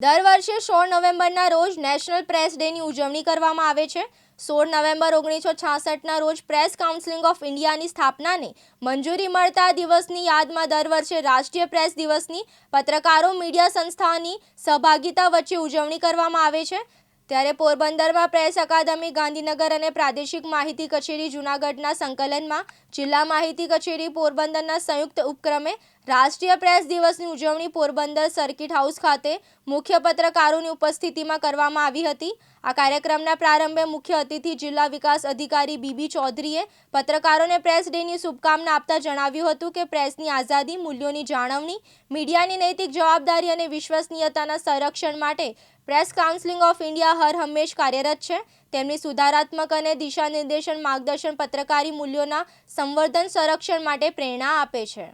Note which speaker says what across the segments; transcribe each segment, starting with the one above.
Speaker 1: દર વર્ષે સોળ નવેમ્બરના રોજ નેશનલ પ્રેસ ડેની ઉજવણી કરવામાં આવે છે. સોળ નવેમ્બર ઓગણીસો છાસઠના રોજ પ્રેસ કાઉન્સિલિંગ ઓફ ઇન્ડિયાની સ્થાપનાને મંજૂરી મળતા દિવસની યાદમાં દર વર્ષે રાષ્ટ્રીય પ્રેસ દિવસની પત્રકારો, મીડિયા સંસ્થાની સહભાગિતા વચ્ચે ઉજવણી કરવામાં આવે છે. ત્યારે પોરબંદરમાં પ્રેસ અકાદમી, ગાંધીનગર અને પ્રાદેશિક માહિતી કચેરી જૂનાગઢના સંકલનમાં જિલ્લા માહિતી કચેરી પોરબંદરના સંયુક્ત ઉપક્રમે રાષ્ટ્રીય પ્રેસ દિવસની ઉજવણી પોરબંદર સર્કિટ હાઉસ ખાતે મુખ્ય પત્રકારોની ઉપસ્થિતિમાં કરવામાં આવી હતી. આ કાર્યક્રમના પ્રારંભે મુખ્ય અતિથિ જિલ્લા વિકાસ અધિકારી બીબી ચૌધરીએ પત્રકારોને પ્રેસ ડેની શુભકામના આપતા જણાવ્યું હતું કે પ્રેસની આઝાદી, મૂલ્યોની જાળવણી, મીડિયાની નૈતિક જવાબદારી અને વિશ્વસનીયતાના સંરક્ષણ માટે પ્રેસ કાઉન્સિલિંગ ઓફ ઇન્ડિયા હર હંમેશ કાર્યરત છે. તેમની સુધારાત્મક અને દિશા નિર્દેશન માર્ગદર્શન પત્રકારી મૂલ્યોના સંવર્ધન સંરક્ષણ માટે પ્રેરણા આપે છે.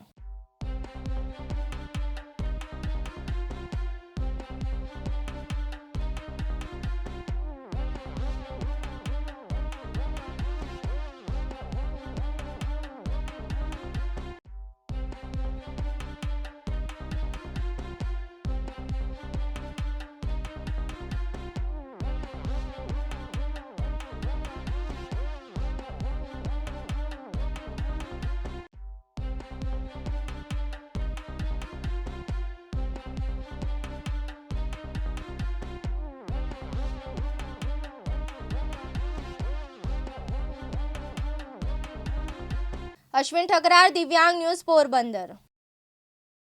Speaker 1: અશ્વિન ઠકરાર દિવ્યાંગ ન્યૂઝ પોરબંદર.